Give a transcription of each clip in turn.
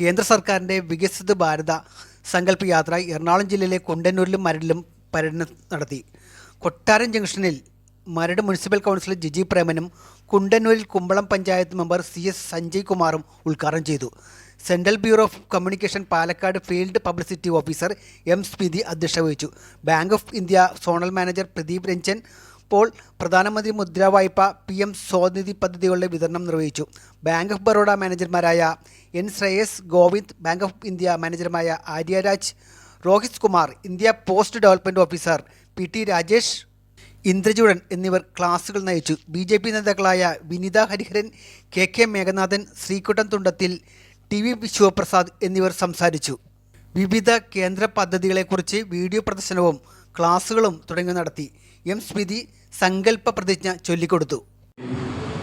കേന്ദ്ര സർക്കാരിന്റെ വികസിത ഭാരത സങ്കല്പ യാത്ര എറണാകുളം ജില്ലയിലെ കൊണ്ടന്നൂരിലും മരടിലും പര്യടനം നടത്തി. കൊട്ടാരം ജംഗ്ഷനിൽ മരട് മുനിസിപ്പൽ കൗൺസിലർ ജിജി പ്രേമനും കുണ്ടന്നൂരിൽ Kumbalam panchayat member C S Sanjay കുമാറും ഉദ്ഘാടനം ചെയ്തു. Central bureau of communication Palakkad field publicity officer M Smithi അധ്യക്ഷത വഹിച്ചു. Bank of India zonal manager Pradeep Ranjan Paul പ്രധാനമന്ത്രി മുദ്രാ വായ്പ പി എം സ്വനിധി പദ്ധതികളുടെ വിതരണം നിർവഹിച്ചു. Bank of Baroda മാനേജർമാരായ N Shreyas Govind bank of India മാനേജർമാരായ Aryaraj Rohit Kumar India post development officer P T Rajesh Indrachoodan എന്നിവർ ക്ലാസുകൾ നയിച്ചു. ബി ജെ പി നേതാക്കളായ Vinitha Hariharan K K Meghanathan Sreekuttan Thundathil T V Sivaprasad എന്നിവർ സംസാരിച്ചു. വിവിധ കേന്ദ്ര പദ്ധതികളെക്കുറിച്ച് video പ്രദർശനവും ക്ലാസുകളും തുടങ്ങി നടത്തി. എം സ്മിതി സങ്കല്പ പ്രതിജ്ഞ ചൊല്ലിക്കൊടുത്തു.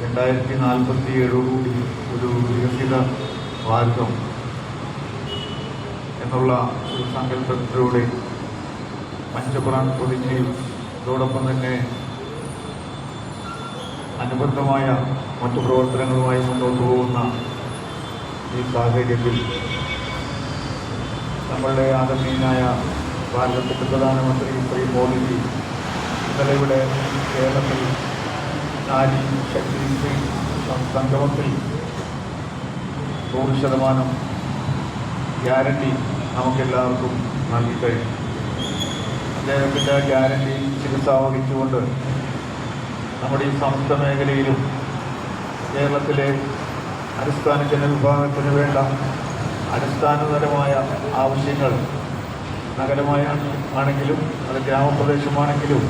രണ്ടായിരത്തി നാൽപ്പത്തി ഏഴോടുകൂടി ഒരു വികസിത ഭാരതം എന്നുള്ള ഒരു സങ്കല്പത്തിലൂടെ പഞ്ചപ്രാൺ പൊതിച്ച് അതോടൊപ്പം തന്നെ അനുബന്ധമായ മറ്റു പ്രവർത്തനങ്ങളുമായി മുന്നോട്ട് പോകുന്ന ഈ സാഹചര്യത്തിൽ നമ്മളുടെ ആദരണീയനായ ഭാരതത്തിന്റെ പ്രധാനമന്ത്രി ശ്രീ മോദിജി ഇന്നലെ ഇവിടെ കേരളത്തിൽ നാരി ശക്തി സംഗമത്തിൽ നൂറ് ശതമാനം ഗ്യാരണ്ടി നമുക്കെല്ലാവർക്കും നൽകിക്കഴിഞ്ഞു അദ്ദേഹത്തിന്റെ ഗ്യാരണ്ടി ചികിത്സ വഹിച്ചുകൊണ്ട് നമ്മുടെ ഈ സമസ്ത മേഖലയിലും കേരളത്തിലെ അടിസ്ഥാന ജനവിഭാഗത്തിന് വേണ്ട അടിസ്ഥാനപരമായ ആവശ്യങ്ങൾ നഗരമായ ആണെങ്കിലും അത് ഗ്രാമപ്രദേശമാണെങ്കിലും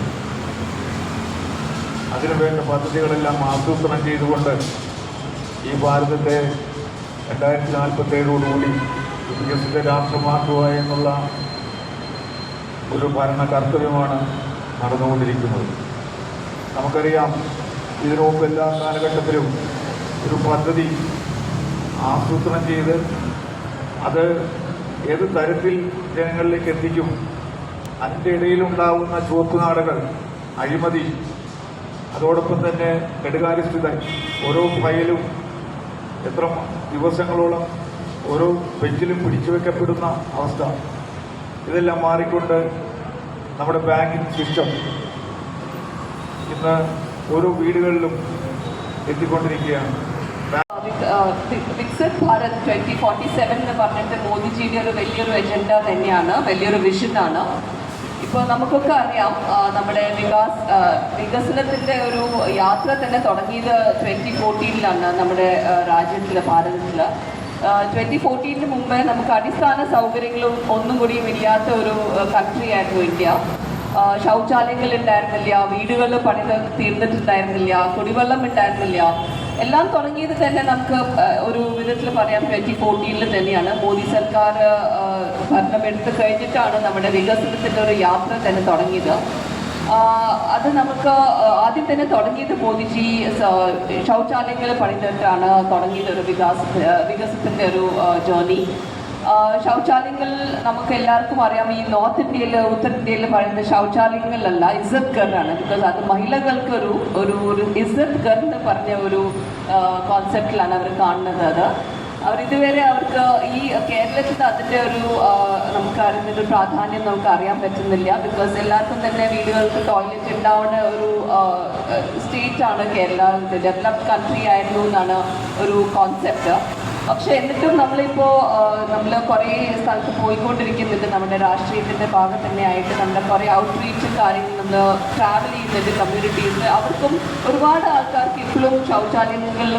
അതിനുവേണ്ട പദ്ധതികളെല്ലാം ആസൂത്രണം ചെയ്തുകൊണ്ട് ഈ ഭാരതത്തെ രണ്ടായിരത്തി നാൽപ്പത്തേഴോടുകൂടി വികസിത രാഷ്ട്രമാക്കുക എന്നുള്ള ഒരു ഭരണ കർത്തവ്യമാണ് നടന്നുകൊണ്ടിരിക്കുന്നത്. നമുക്കറിയാം ഇതിനു മുമ്പ് എല്ലാ കാലഘട്ടത്തിലും ഒരു പദ്ധതി ആസൂത്രണം ചെയ്ത് അത് ഏത് തരത്തിൽ ജനങ്ങളിലേക്ക് എത്തിക്കും അതിന്റെ ഇടയിലുണ്ടാവുന്ന ചുവപ്പ് അഴിമതി അതോടൊപ്പം തന്നെ നെടുകാര്യസ്ഥിത ഓരോ ഫയലും എത്ര ദിവസങ്ങളോളം ഓരോ ബെഞ്ചിലും പിടിച്ചു വെക്കപ്പെടുന്ന അവസ്ഥ. ഇതെല്ലാം മാറിക്കൊണ്ട് നമ്മുടെ ബാങ്കിങ് സിസ്റ്റം ഇന്ന് ഓരോ വീടുകളിലും എത്തിക്കൊണ്ടിരിക്കുകയാണ്. Viksit Bharat twenty forty seven എന്ന് പറഞ്ഞിട്ട് മോദിജിയുടെ ഒരു വലിയൊരു എജൻഡ തന്നെയാണ് വലിയൊരു വിഷനാണ് ഇപ്പോൾ നമുക്കൊക്കെ അറിയാം നമ്മുടെ വികാസ് വികസനത്തിന്റെ ഒരു യാത്ര തന്നെ തുടങ്ങിയത് ട്വന്റി ഫോർട്ടീനിലാണ് നമ്മുടെ രാജ്യത്തിൽ ഭാരതത്തിൽ ട്വന്റി ഫോർട്ടീനിന് മുമ്പേ നമുക്ക് അടിസ്ഥാന സൗകര്യങ്ങളും ഒന്നും കൂടിയും ഇല്ലാത്ത ഒരു കൺട്രി ആയിരുന്നു ഇന്ത്യ. ശൗചാലയങ്ങൾ ഉണ്ടായിരുന്നില്ല വീടുകൾ പണിത് തീർന്നിട്ടുണ്ടായിരുന്നില്ല കുടിവെള്ളം ഉണ്ടായിരുന്നില്ല. എല്ലാം തുടങ്ങിയത് തന്നെ നമുക്ക് ഒരു വിധത്തിൽ പറയാം ട്വന്റി ഫോർട്ടീനിൽ തന്നെയാണ്. മോദി സർക്കാർ ഭരണമെടുത്ത് കഴിഞ്ഞിട്ടാണ് നമ്മുടെ വികസനത്തിന്റെ ഒരു യാത്ര തന്നെ തുടങ്ങിയത്. അത് നമുക്ക് ആദ്യം തന്നെ തുടങ്ങിയത് മോദിജി ശൗചാലയങ്ങൾ പണിതിട്ടാണ് തുടങ്ങിയത് ഒരു വികാസ വികസനത്തിന്റെ ഒരു ജേർണി. ശൗചാലയങ്ങൾ നമുക്ക് എല്ലാവർക്കും അറിയാം. ഈ നോർത്ത് ഇന്ത്യയിൽ ഉത്തർ ഇന്ത്യയിൽ പറയുന്ന ശൗചാലയങ്ങളിലല്ല ഇസത് ഘറാണ് ബിക്കോസ് അത് മഹിളകൾക്ക് ഒരു ഒരു ഒരു ഇസത് ഘർ എന്ന് പറഞ്ഞ ഒരു കോൺസെപ്റ്റിലാണ് അവർ കാണുന്നത് അത്. അവർ ഇതുവരെ അവർക്ക് ഈ കേരളത്തിൽ അതിന്റെ ഒരു നമുക്ക് അറിഞ്ഞൊരു പ്രാധാന്യം നമുക്ക് അറിയാൻ പറ്റുന്നില്ല. ബിക്കോസ് എല്ലാവർക്കും തന്നെ വീടുകൾക്ക് ടോയ്ലറ്റ് ഉണ്ടാവുന്ന ഒരു സ്റ്റേറ്റാണ് കേരള ഡെവലപ്ഡ് കൺട്രി ആയിരുന്നു എന്നാണ് ഒരു കോൺസെപ്റ്റ് പക്ഷെ എന്നിട്ടും നമ്മളിപ്പോൾ നമ്മൾ കുറേ സ്ഥലത്ത് പോയിക്കൊണ്ടിരിക്കുന്നുണ്ട്. നമ്മുടെ രാഷ്ട്രീയത്തിന്റെ ഭാഗം തന്നെയായിട്ട് നമ്മുടെ കുറേ ഔട്ട്റീച്ച് കാര്യങ്ങൾ നമ്മൾ ട്രാവൽ ചെയ്യുന്നുണ്ട് കമ്മ്യൂണിറ്റീസ് അവർക്കും ഒരുപാട് ആൾക്കാർക്ക് ഇപ്പോഴും ശൗചാലയങ്ങൾ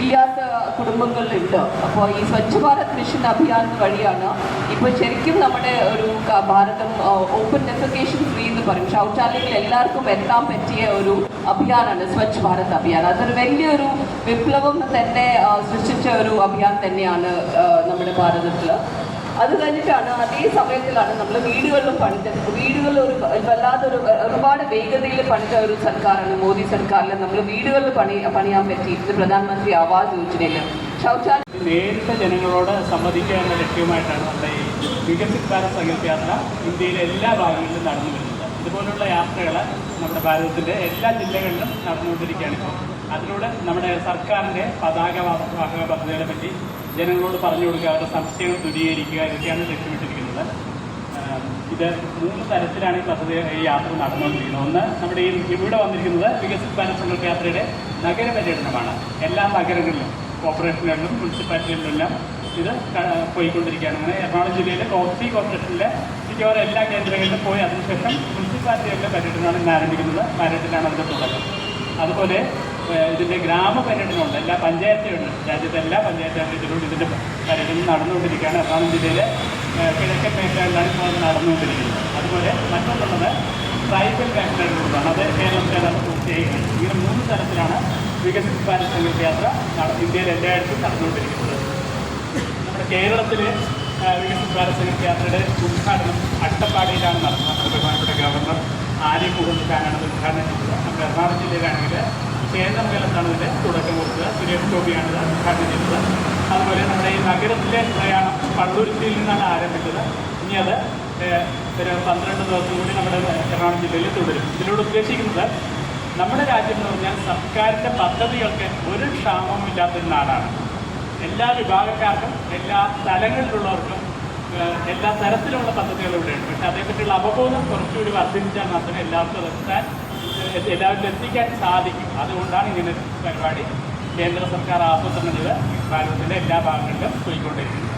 ഇല്ലാത്ത കുടുംബങ്ങളിലുണ്ട് അപ്പോൾ ഈ സ്വച്ഛ് ഭാരത് മിഷൻ അഭിയാൻ വഴിയാണ് ഇപ്പോൾ ശരിക്കും നമ്മുടെ ഒരു ഭാരതം ഓപ്പൺ ഡെഫിക്കേഷൻ ഫ്രീ എന്ന് പറയും. ശൗചാലയങ്ങൾ എല്ലാവർക്കും എത്താൻ പറ്റിയ ഒരു അഭിയാനാണ് സ്വച്ഛ് ഭാരത് അഭിയാൻ. അതൊരു വലിയൊരു വിപ്ലവം തന്നെ സൃഷ്ടിച്ച ഒരു അഭിയാൻ തന്നെയാണ് നമ്മുടെ ഭാരതത്തിൽ അത് കഴിഞ്ഞിട്ടാണ് അതേ സമയത്തിലാണ് നമ്മൾ വീടുകളിലും പണിതത്. വീടുകളിൽ ഒരു വല്ലാത്തൊരു ഒരുപാട് വേഗതയിൽ പണിത ഒരു സർക്കാരാണ് മോദി സർക്കാരിൽ നമ്മൾ വീടുകളിൽ പണി പണിയാൻ പറ്റിയിട്ട് പ്രധാനമന്ത്രി ആവാസ് യോജനയിൽ ശൗചാലയ നേരിട്ട് ജനങ്ങളോട് സംവദിക്കുക എന്ന ലക്ഷ്യമായിട്ടാണ് നമ്മുടെ ഈ വികസിത് ഭാരത് സങ്കല്പ ഇന്ത്യയിലെ എല്ലാ ഭാഗങ്ങളിലും നടന്നു വരുന്നത് ഇതുപോലുള്ള യാത്രകൾ നമ്മുടെ ഭാരതത്തിന്റെ എല്ലാ ജില്ലകളിലും നടന്നുകൊണ്ടിരിക്കുകയാണ് ഇപ്പോൾ. അതിലൂടെ നമ്മുടെ സർക്കാരിന്റെ പതാക വാഹക പദ്ധതികളെ പറ്റി ജനങ്ങളോട് പറഞ്ഞു കൊടുക്കുക അവരുടെ സംശയങ്ങൾ ദൂരീകരിക്കുക ഇതൊക്കെയാണ് ലക്ഷ്യമിട്ടിരിക്കുന്നത്. ഇത് മൂന്ന് തരത്തിലാണ് ഈ പദ്ധതി ഈ യാത്ര നടന്നുകൊണ്ടിരിക്കുന്നത്. ഒന്ന് നമ്മുടെ ഈ ഇവിടെ വന്നിരിക്കുന്നത് വികസിത് ഭാരത് സങ്കല്പ യാത്രയുടെ നഗര പര്യടനമാണ്. എല്ലാ നഗരങ്ങളിലും കോർപ്പറേഷനുകളിലും മുനിസിപ്പാലിറ്റികളിലെല്ലാം ഇത് പോയിക്കൊണ്ടിരിക്കുകയാണ്. അങ്ങനെ എറണാകുളം ജില്ലയിലെ കോഫി കോർപ്പറേഷനിലെ മിക്കവാറും എല്ലാ കേന്ദ്രങ്ങളിലും പോയി അതിനുശേഷം മുനിസിപ്പാലിറ്റികളിലെ പര്യടനമാണ് ഇന്ന് ആരംഭിക്കുന്നത്. മാരറ്റിലാണ് അതിന്റെ തുടക്കം. അതുപോലെ ഇതിന്റെ ഗ്രാമപര്യടനമുണ്ട് എല്ലാ പഞ്ചായത്തുകളിലും രാജ്യത്തെ എല്ലാ പഞ്ചായത്തുകളിലും ഇതിന്റെ പര്യടനം നടന്നുകൊണ്ടിരിക്കുകയാണ്. എറണാകുളം ജില്ലയിലെ കിഴക്കൻ മേഖലകളിലാണ് ഇപ്പോൾ അത് നടന്നുകൊണ്ടിരിക്കുന്നത്. അതുപോലെ മറ്റൊന്നുള്ളത് ട്രൈബൽ മേഖലകളിലുള്ളതാണ് അത് കേരളത്തിലെ അത് പൂർത്തിയായിരിക്കുന്നത് ഇങ്ങനെ മൂന്ന് തരത്തിലാണ് വികസിത ഭാരത് സങ്കല്പ യാത്ര ഇന്ത്യയിൽ എല്ലായിടത്തും നടന്നുകൊണ്ടിരിക്കുന്നത്. നമ്മുടെ കേരളത്തിൽ വികസിത ഭാരത് സങ്കല്പ യാത്രയുടെ ഉദ്ഘാടനം അട്ടപ്പാടിയിലാണ് നടന്നത്. ബഹുമാനപ്പെട്ട ഗവർണർ ആര്യ ഇത് ഉദ്ഘാടനം ചെയ്തത് നമ്മുടെ എറണാകുളം ജില്ലയിലാണെങ്കിൽ ചേന്നമംഗലത്താണ് ഇതിന്റെ തുടക്കം കൊടുത്തത് സുരേഷ് ഗോപിയാണ് ഇത് ഉദ്ഘാടനം ചെയ്തത് അതുപോലെ നമ്മുടെ ഈ നഗരത്തിലെ പ്രയാണം പള്ളുരുത്തിയിൽ നിന്നാണ് ആരംഭിച്ചത്. ഇനി അത് ഒരു പന്ത്രണ്ട് ദിവസം കൂടി നമ്മുടെ എറണാകുളം ജില്ലയിൽ തുടരും. ഇതിലൂടെ ഉദ്ദേശിക്കുന്നത് നമ്മുടെ രാജ്യം എന്ന് പറഞ്ഞാൽ സർക്കാരിന്റെ പദ്ധതികൾക്ക് ഒരു ക്ഷാമവും ഇല്ലാത്തൊരു നാടാണ്. എല്ലാ വിഭാഗക്കാർക്കും എല്ലാ തലങ്ങളിലുള്ളവർക്കും ഏഹ്, എല്ലാ തരത്തിലുള്ള പദ്ധതികളും ഇവിടെയുണ്ട്. പക്ഷെ അതേപ്പറ്റിയുള്ള അവബോധം കുറച്ചുകൂടി വർദ്ധിപ്പിച്ചാൽ മാത്രമേ എല്ലാവർക്കും എത്താൻ എല്ലാവരിലും എത്തിക്കാൻ സാധിക്കും. അതുകൊണ്ടാണ് ഇങ്ങനെ പരിപാടി കേന്ദ്ര സർക്കാർ ആസൂത്രണം ചെയ്ത് ഭാരതത്തിന്റെ എല്ലാ ഭാഗങ്ങളിലും പോയിക്കൊണ്ടിരിക്കുന്നത്.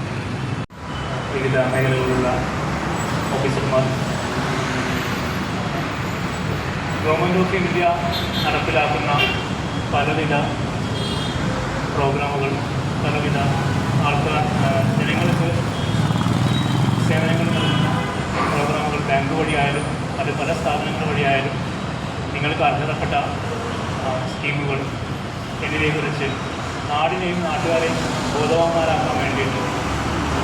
വിവിധ മേഖലകളിലുള്ള ഓഫീസർമാർ. ഗവൺമെന്റ് ഓഫ് ഇന്ത്യ നടപ്പിലാക്കുന്ന പലവിധ പ്രോഗ്രാമുകൾ പലവിധ ആൾക്കാർ ജനങ്ങൾക്ക് സേവനങ്ങൾ നൽകുന്ന പ്രോഗ്രാമുകൾ ബാങ്ക് വഴിയായാലും അത് പല സ്ഥാപനങ്ങൾ വഴിയായാലും നിങ്ങൾക്ക് അർഹതപ്പെട്ട സ്കീമുകൾ എന്നിവയെക്കുറിച്ച് നാടിനെയും നാട്ടുകാരെയും ബോധവാന്മാരാക്കാൻ വേണ്ടിയിട്ട്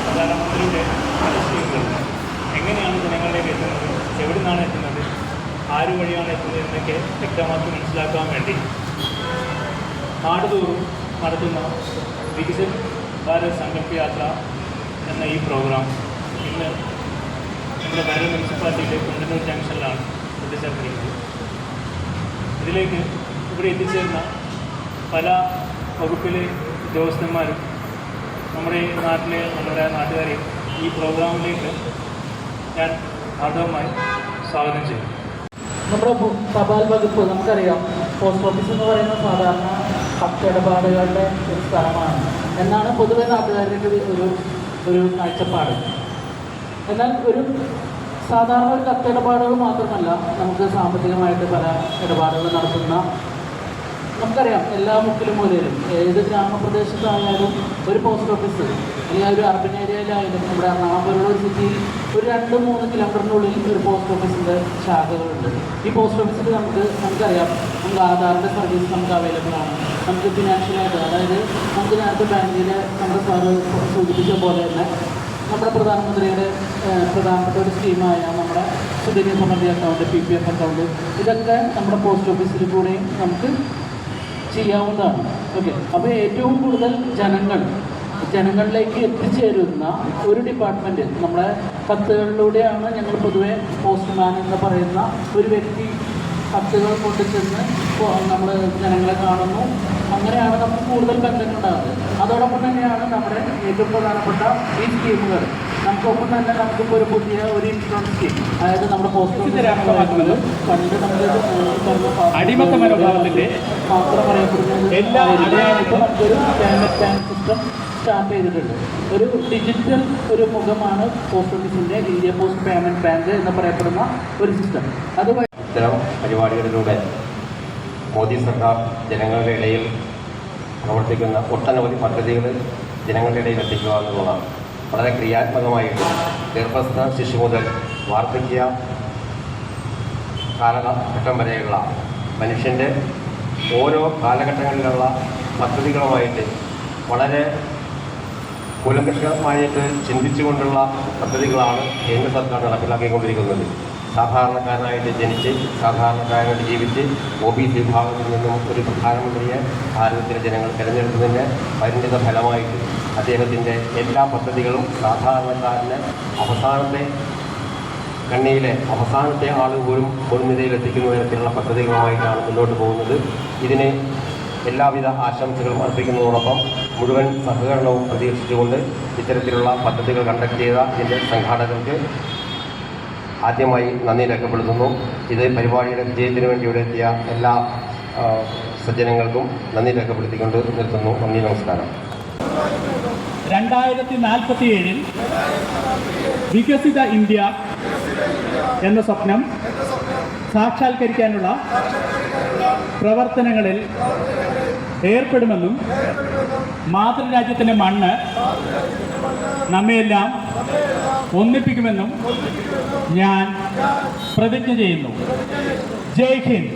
പ്രധാനമന്ത്രിയുടെ പല സ്കീമുകൾ. എങ്ങനെയാണ് ജനങ്ങളിലേക്ക് എത്തുന്നത്? എവിടെ നിന്നാണ് എത്തുന്നത്? ആര് വഴിയാണ് എത്തുന്നത് എന്നൊക്കെ വ്യക്തമാക്കി മനസ്സിലാക്കാൻ വേണ്ടി നാടുതോറും നടത്തുന്ന വികസിത് ഭാരത് സങ്കല്പ യാത്ര എന്ന ഈ പ്രോഗ്രാം ഇന്ന് നമ്മുടെ ഭരണ മുനിസിപ്പാലിറ്റിയിലെ കുണ്ടന്നൂർ ജംഗ്ഷനിലാണ് എത്തിച്ചേർന്നിരിക്കുന്നത് ഇതിലേക്ക് ഇവിടെ എത്തിച്ചേർന്ന പല വകുപ്പിലെ ഉദ്യോഗസ്ഥന്മാരും നമ്മുടെ നാട്ടിലെ നമ്മുടെ നാട്ടുകാരെയും ഈ പ്രോഗ്രാമിലേക്ക് ഞാൻ ആദ്യമായി സ്വാഗതം ചെയ്യും നമ്മുടെ തപാൽ വകുപ്പ് നമുക്കറിയാം പോസ്റ്റ് ഓഫീസ് എന്ന് പറയുന്ന സാധാരണ കത്തിടപാടുകളുടെ ഒരു സ്ഥലമാണ്. എന്നാണ് പൊതുവെ നാട്ടുകാരുടെ ഒരു ഒരു കാഴ്ചപ്പാട്. എന്നാൽ ഒരു സാധാരണ ഒരു കത്തിടപാടുകൾ മാത്രമല്ല നമുക്ക് സാമ്പത്തികമായിട്ട് പല ഇടപാടുകൾ നടത്തുന്ന നമുക്കറിയാം എല്ലാ മുക്കിലും മൂലയിലും. ഏത് ഗ്രാമപ്രദേശത്തായാലും ഒരു പോസ്റ്റ് ഓഫീസ് അല്ലെങ്കിൽ ഒരു അർബൻ ഏരിയയിലായാലും നമ്മുടെ എറണാകുളം സിറ്റിയിൽ ഒരു രണ്ട് മൂന്ന് കിലോമീറ്ററിനുള്ളിൽ ഒരു പോസ്റ്റ് ഓഫീസിന്റെ ശാഖകളുണ്ട്. ഈ പോസ്റ്റ് ഓഫീസിൽ നമുക്ക് നമുക്കറിയാം നമുക്ക് ആധാറിന്റെ സർവീസ് നമുക്ക് അവൈലബിൾ ആണ്. നമുക്ക് ഫിനാൻഷ്യലായിട്ട് അതായത് നമുക്ക് നേരത്തെ ബാങ്കിൽ നമ്മുടെ സാറ് സൂചിപ്പിച്ച പോലെ തന്നെ നമ്മുടെ പ്രധാനമന്ത്രിയുടെ പ്രധാനപ്പെട്ട ഒരു സ്കീമായ നമ്മുടെ Sukanya Samriddhi account P P F account ഇതൊക്കെ നമ്മുടെ പോസ്റ്റ് ഓഫീസിൽ കൂടെയും നമുക്ക് ചെയ്യാവുന്നതാണ്. ഓക്കെ അപ്പോൾ ഏറ്റവും കൂടുതൽ ജനങ്ങൾ ജനങ്ങളിലേക്ക് എത്തിച്ചേരുന്ന ഒരു ഡിപ്പാർട്ട്മെന്റ് നമ്മുടെ കത്തുകളിലൂടെയാണ് ഞങ്ങൾ പൊതുവെ പോസ്റ്റ്മാൻ എന്ന് പറയുന്ന ഒരു വ്യക്തി കത്തുകൾ കൊണ്ട് ചെന്ന് നമ്മൾ ജനങ്ങളെ കാണുന്നു. അങ്ങനെയാണ് നമുക്ക് കൂടുതൽ ബന്ധങ്ങളുണ്ടാകുന്നത് അതോടൊപ്പം തന്നെയാണ് നമ്മുടെ ഏറ്റവും പ്രധാനപ്പെട്ട ഈ സ്കീമുകൾ. നമുക്കൊപ്പം തന്നെ നമുക്കിപ്പോൾ ഒരു പുതിയ ഒരു ഇൻഷുറൻസ് സ്കീം അതായത് നമ്മുടെ പോസ്റ്റ് പണ്ട് അടിമത്ത മാത്രം അറിയപ്പെടുന്നത് എല്ലാ ഇപ്പോൾ നമുക്കൊരു സിസ്റ്റം സ്റ്റാർട്ട് ചെയ്തിട്ടുണ്ട്. ഒരു ഡിജിറ്റൽ ഒരു മുഖമാണ് പോസ്റ്റ് ഓഫീസിന്റെ ഇന്ത്യ പോസ്റ്റ് പേയ്മെന്റ് ബാങ്ക് എന്ന് പറയപ്പെടുന്ന ഒരു സിസ്റ്റം. അത് ഇത്തരം പരിപാടികളിലൂടെ മോദി സർക്കാർ ജനങ്ങളുടെ ഇടയിൽ പ്രവർത്തിക്കുന്ന ഒട്ടനവധി പദ്ധതികൾ ജനങ്ങളുടെ ഇടയിൽ എത്തിക്കുക എന്നുള്ളതാണ്. വളരെ ക്രിയാത്മകമായിട്ട് ഗർഭസ്ഥ ശിശു മുതൽ വാർദ്ധക്യ കാലഘട്ടം വരെയുള്ള മനുഷ്യന്റെ ഓരോ കാലഘട്ടങ്ങളിലുള്ള പദ്ധതികളുമായിട്ട് വളരെ കൂലങ്കഷമായിട്ട് ചിന്തിച്ചുകൊണ്ടുള്ള പദ്ധതികളാണ് കേന്ദ്ര സർക്കാർ നടപ്പിലാക്കിക്കൊണ്ടിരിക്കുന്നത്. സാധാരണക്കാരനായിട്ട് ജനിച്ച് സാധാരണക്കാരനായിട്ട് ജീവിച്ച് ഒ ബി സി വിഭാഗത്തിൽ നിന്നും ഒരു പ്രധാനമന്ത്രിയെ ഭാരതത്തിലെ ജനങ്ങൾ തിരഞ്ഞെടുത്തതിന്റെ പരിണിത ഫലമായിട്ട് അദ്ദേഹത്തിന്റെ എല്ലാ പദ്ധതികളും സാധാരണക്കാരന് അവസാനത്തെ കണ്ണിയിലെ അവസാനത്തെ ആളുകൾ പോലും മുൻനിരയിൽ എത്തിക്കുന്ന തരത്തിലുള്ള പദ്ധതികളുമായിട്ടാണ് മുന്നോട്ട് പോകുന്നത്. ഇതിന് എല്ലാവിധ ആശംസകളും അർപ്പിക്കുന്നതോടൊപ്പം മുഴുവൻ സഹകരണവും പ്രതീക്ഷിച്ചുകൊണ്ട് ഇത്തരത്തിലുള്ള പദ്ധതികൾ കണ്ടക്ട് ചെയ്ത ഇതിന്റെ സംഘാടകർക്ക് ആദ്യമായി നന്ദി രേഖപ്പെടുത്തുന്നു. ഇത് പരിപാടിയുടെ വിജയത്തിന് വേണ്ടി ഇവിടെ എത്തിയ എല്ലാ സജ്ജനങ്ങൾക്കും നന്ദി രേഖപ്പെടുത്തിക്കൊണ്ട് നിർത്തുന്നു. നന്ദി നമസ്കാരം. രണ്ടായിരത്തി നാൽപ്പത്തി ഏഴിൽ വികസിത ഇന്ത്യ എന്ന സ്വപ്നം സാക്ഷാത്കരിക്കാനുള്ള പ്രവർത്തനങ്ങളിൽ ഏർപ്പെടുമെന്നും മാതൃരാജ്യത്തിന്റെ മണ്ണ് നമ്മയെല്ലാം ഒന്നിപ്പിക്കുമെന്നും ഞാൻ പ്രതിജ്ഞ ചെയ്യുന്നു. ജയ് ഹിന്ദ്.